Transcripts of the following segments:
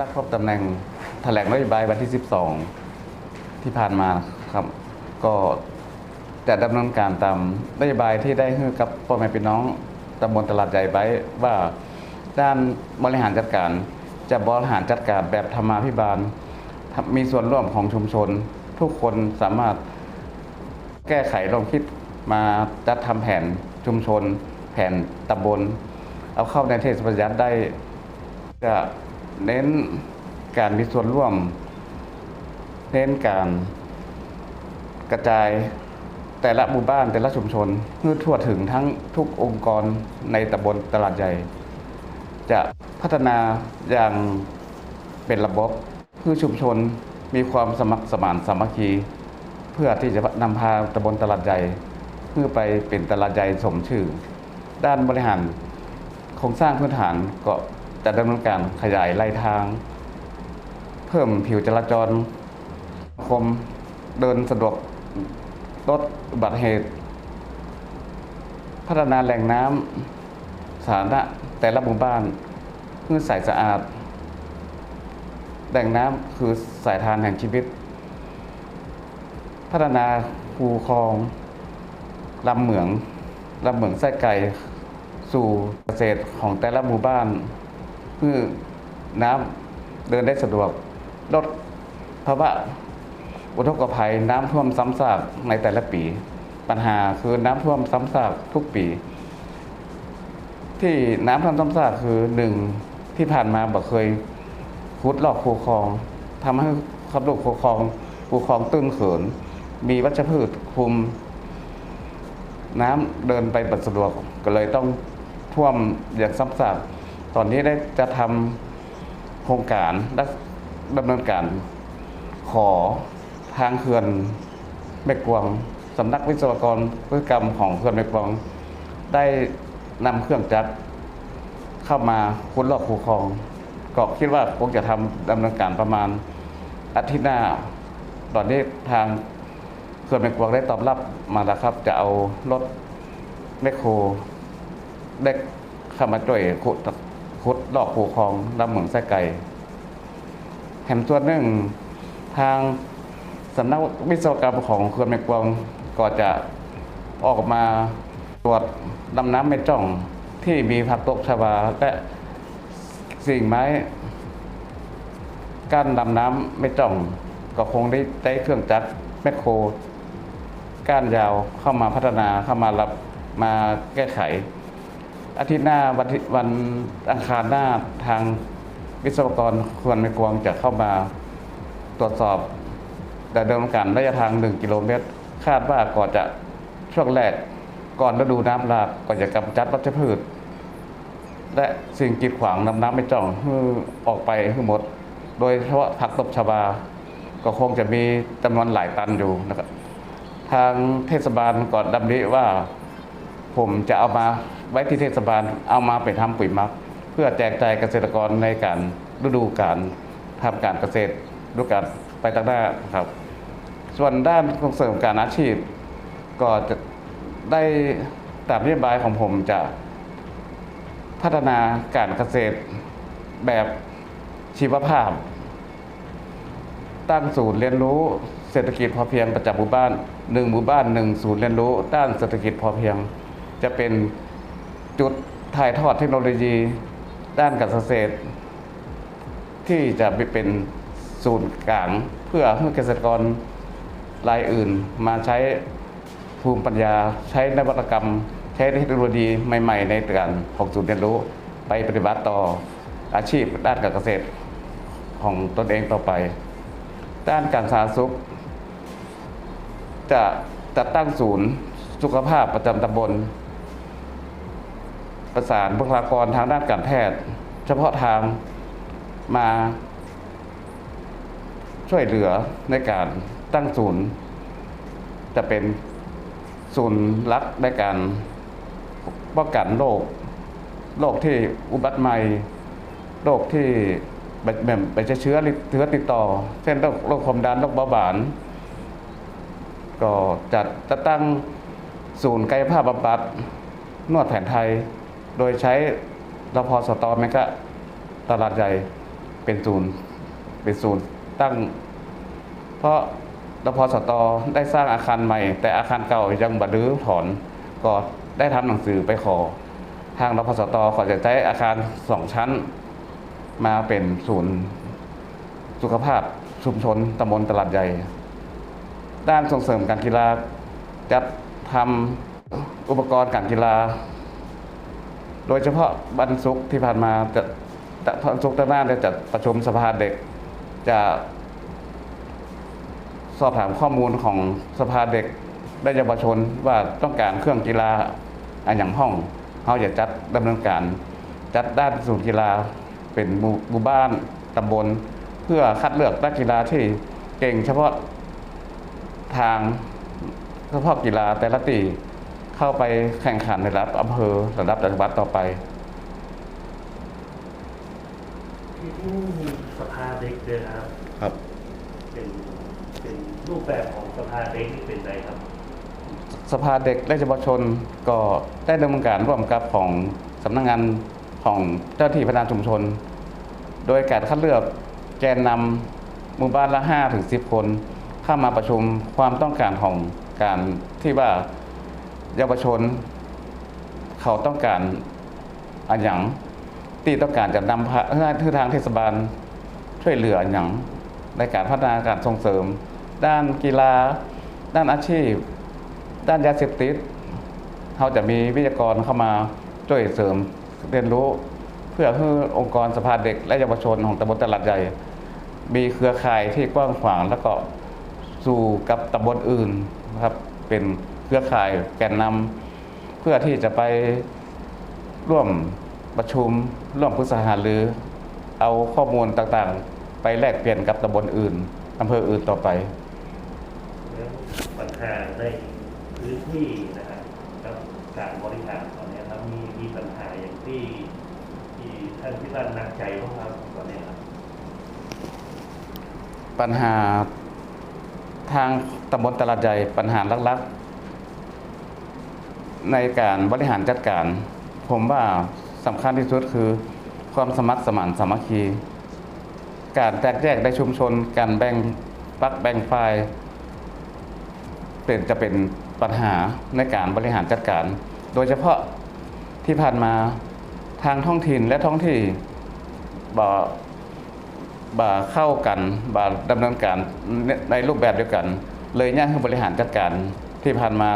รับครบตำแหน่งแถลงนโยบายวันที่ 12 ที่ผ่านมาครับ ก็จะดำเนินการตามนโยบายที่ได้ให้กับพ่อแม่พี่น้องตำบลตลาดใหญ่ไว้ว่าด้านบริหารจัดการ จะบริหารจัดการแบบธรรมาภิบาล มีส่วนร่วมของชุมชน ทุกคนสามารถแก้ไขลองคิดมาจัดทำแผนชุมชน แผนตำบล เอาเข้าในเทศบาลยัดได้จะ เน้นการมีส่วนร่วม เน้นการกระจายแต่ละหมู่บ้านแต่ละชุมชนเพื่อทั่วถึงทั้งทุกองค์กรในตำบลตลาดใหญ่ จะพัฒนาอย่างเป็นระบบเพื่อชุมชนมีความสมัครสมานสามัคคี เพื่อที่จะนำพาตำบลตลาดใหญ่เพื่อไปเป็นตลาดใหญ่สมชื่อ ด้านบริหารโครงสร้างพื้นฐานก็ จะดำเนินการขยายไล่ทาง เพิ่มผิวจราจรคมเดินสะดวกลดอุบัติเหตุ พัฒนาแหล่งน้ำสาธารณะแต่ละหมู่บ้านเพื่อใสสะอาด แหล่งน้ำคือสายทานแห่งชีวิต พัฒนาคูคลองลำเหมืองลำเหมืองไส้ไก่ สู่เกษตรของแต่ละหมู่บ้าน เพื่อน้ำเดินได้สะดวกลดภาวะอุทกภัยน้ำท่วมซ้ำซากในแต่ละปี ปัญหาคือน้ำท่วมซ้ำซากทุกปี ที่น้ำท่วมซ้ำซากคือหนึ่งที่ผ่านมาบ่เคยขุดลอกคูคลองทำให้ขับลูกคูคลองคูคลองตื้นเขิน มีวัชพืชคุม น้ำเดินไปบัดสะดวกก็เลยต้องท่วมอย่างซ้ำซาก ตอนนี้ได้จะทำโครงการและดำเนินการ ขอทางเขื่อนแม่กวงสำนักวิศวกรพฤติกรรมของเขื่อนแม่กวง ได้นำเครื่องจักรเข้ามาคุ้นลอกคูคลอง ก็คิดว่าคงจะทำดำเนินการประมาณอาทิตย์หน้า ตอนนี้ทางเขื่อนแม่กวงได้ตอบรับมาแล้วครับ จะเอารถแมคโครเด็กเข้ามาช่วยขุด ขุดลอกคูคลองลำเหมืองไส้ไก่แถมส่วนหนึ่งทางสำนักวิศวกรรมของเขื่อนแม่กวงก็จะออกมาตรวจดำน้ำไม่จ้องที่มีผักตบชวาและสิ่งไม้กั้นดำน้ำไม่จ้อง ก็คงได้ได้เครื่องจักรแมคโครก้านยาวเข้ามาพัฒนาเข้ามารับมาแก้ไข อาทิตย์หน้าวันที่วันอังคารหน้าทางวิศวกรควรไม่กวงจะเข้ามาตรวจสอบแต่เดิมการระยะทาง 1 กิโลเมตร คาดว่าก่อนจะช่วงแรกก่อนฤดูน้ำหลากก่อนจะกำจัดวัชพืช และสิ่งกีดขวางนำน้ำไม่จ่องออกไปให้หมด โดยเฉพาะผักตบชวาก็คงจะมีจำนวนหลายตันอยู่นะครับ ทางเทศบาลก่อนดำริว่า ผมจะเอามา ไว้ที่เทศบาลเอามาไปทำปุ๋ยมัก เพื่อแจกจ่ายเกษตรกรในการฤดูการทำการเกษตรฤดูการไปตั้งหน้าครับ ส่วนด้านส่งเสริมการอาชีพ ก็จะได้ตามนโยบายของผมจะพัฒนาการเกษตรแบบชีวภาพ ตั้งศูนย์เรียนรู้เศรษฐกิจพอเพียงประจำหมู่บ้านหนึ่งหมู่บ้านหนึ่งศูนย์เรียนรู้ด้านเศรษฐกิจพอเพียง จะเป็น จุดถ่ายทอดเทคโนโลยีด้านการเกษตร ที่จะไปเป็นศูนย์กลางเพื่อให้เกษตรกรรายอื่น มาใช้ภูมิปัญญา ใช้นวัตกรรม ใช้เทคโนโลยีใหม่ ๆ ในการของศูนย์เรียนรู้ไปปฏิบัติต่ออาชีพด้านการเกษตรของตนเองต่อไป ด้านการสาธารณสุข จะจัดตั้งศูนย์สุขภาพประจำตำบล ประสานบุคลากรทางด้านการแพทย์ เฉพาะทางมาช่วยเหลือในการตั้งศูนย์ จะเป็นศูนย์รักในการป้องกันโรคโรคที่อุบัติใหม่โรคที่แบบแบบไปเชื้อเชื้อติดต่อ เช่นโรคโรคความดันโรคเบาหวาน ก็จัดจะตั้งศูนย์กายภาพบำบัดนวดแผนไทย โดยใช้รพสตแมกะตลาดใหญ่เป็นศูนย์เป็นศูนย์ตั้ง เพราะรพสตได้สร้างอาคารใหม่ แต่อาคารเก่ายังบัดื้อถอนก็ได้ทำหนังสือไปขอ ทางรพสตขอจะใช้อาคารสองชั้น มาเป็นศูนย์สุขภาพชุมชนตำบลตลาดใหญ่ ด้านส่งเสริมการกีฬาจัดทำอุปกรณ์การกีฬา โดยเฉพาะบรรสุกร์ที่ผ่านมาจะจะบรรสุกร์ด้านหน้าจะจัดประชุมสภาเด็ก จะสอบถามข้อมูลของสภาเด็กและเยาวชนว่าต้องการเครื่องกีฬาอันอย่างห้องเขาจะจัดดำเนินการ จัดด้านศูนย์กีฬาเป็นหมู่หมู่บ้านตำบล เพื่อคัดเลือกนักกีฬาที่เก่งเฉพาะทางเฉพาะกีฬาแต่ละตี เข้าไปแข่งขันในระดับอำเภอระดับจังหวัดต่อไปที่ที่นี่มีสภาเด็กด้วยนะครับครับ เป็นเป็นรูปแบบของสภาเด็กที่เป็นไงครับสภาเด็กและเยาวชนก็ได้ดำเนินการร่วมกับของสำนักงานของเจ้าหน้าที่พัฒนาชุมชน โดยการคัดเลือกแกนนำหมู่บ้านละ5ถึง10 คน เข้ามาประชุมความต้องการของการที่ว่า เยาวชน เขาต้องการอันหยังที่ต้องการจะนำพาให้ทางเทศบาลช่วยเหลืออันหยังในการพัฒนาการส่งเสริม ด้านกีฬา ด้านอาชีพ ด้านยาเสพติดเขาจะมีวิทยากรเข้ามาช่วยเสริมเรียนรู้ เพื่อให้องค์กรสภาเด็ก และเยาวชนของตำบลตลาดใหญ่ มีเครือข่ายที่กว้างขวางแล้วก็สู่กับตำบลอื่นนะครับเป็น เครือข่ายแกนนำเพื่อที่จะไปร่วมประชุมร่วมปรึกษาหารือ เอาข้อมูลต่างๆ ไปแลกเปลี่ยนกับตำบลอื่นอำเภออื่นต่อไปแล้วปัญหาในพื้นที่นะครับกับการบริหารตอนนี้ครับมีมีปัญหาอย่างที่ที่ท่านที่บ้านหนักใจบ้างครับตอนนี้ครับปัญหาทางตำบลตลาดใหญ่ปัญหาลักๆ ในการบริหารจัดการ ผมว่าสำคัญที่สุดคือ ความสมัครสมานสามัคคี การแตกแยกในชุมชน การแบ่งปักแบ่งฝ่ายเป็นจะเป็นปัญหาในการบริหารจัดการ โดยเฉพาะที่ผ่านมาทางท้องถิ่นและท้องที่บ่บ่าเข้ากันบ่าดำเนินการในในรูปแบบเดียวกัน เลยเนี่ยคือบริหารจัดการที่ผ่านมา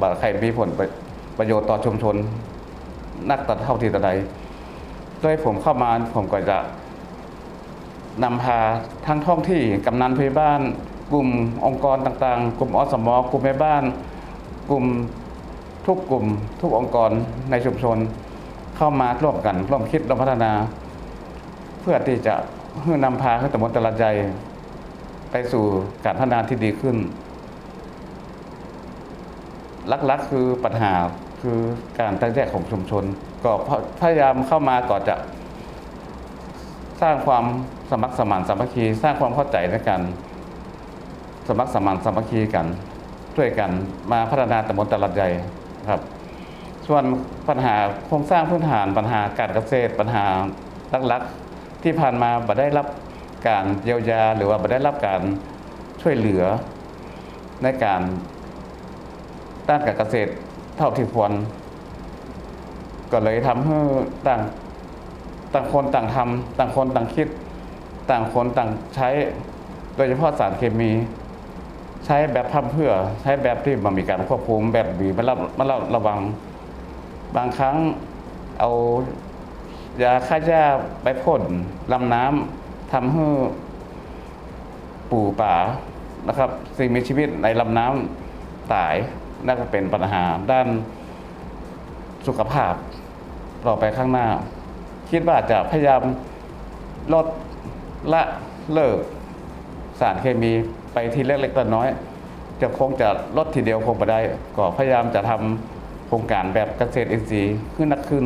บ่าใครมีผล ประโยชน์ต่อชุมชน นักตัดเท่าที่ตะใดโดยผมเข้ามาผมก็จะนำพาทั้งท้องที่กำนันผู้ใหญ่บ้าน กลุ่มองค์กรต่างๆ กลุ่มอสมกลุ่มแม่บ้าน กลุ่มทุกกลุ่ม ทุกองค์กรในชุมชน เข้ามาร่วมกันร่วมคิดร่วมพัฒนา เพื่อที่จะให้นำพาให้ตำบลตลาดใหญ่ไปสู่การพัฒนาที่ดีขึ้นลักๆคือปัญหา คือการตั้งแยกของชุมชน ก็พยายามเข้ามาก่อจะ สร้างความสมัครสมานสามัคคี สร้างความเข้าใจในการสมัครสมานสามัคคีกันช่วยกันมาพัฒนาตำบลตลาดใหญ่ครับ ส่วนปัญหาโครงสร้างพื้นฐานปัญหาการเกษตรปัญหาลักๆที่ผ่านมาบ่ได้รับการเยียวยาหรือว่าบ่ได้รับการช่วยเหลือในการด้านการเกษตร เท่าที่ควร ก็เลยทำให้ต่างต่างคนต่างทำต่างคนต่างคิด ต่างคนต่างใช้ โดยเฉพาะสารเคมี ใช้แบบพั่มเพื่อ ใช้แบบที่มันมีการควบคุมแบบบีมาระมาระระวัง บางครั้งเอายาฆ่าหญ้าไปพ่นลำน้ำทำให้ปู่ป่านะครับ สิ่งมีชีวิตในลำน้ำตาย น่าจะเป็นปัญหาด้านสุขภาพต่อไปข้างหน้า คิดว่าจะพยายามลดละเลิกสารเคมีไปทีเล็กๆน้อย จะคงจะลดทีเดียวคงไม่ได้ ก็พยายามจะทำโครงการแบบเกษตรอินทรีย์ขึ้นนักขึ้น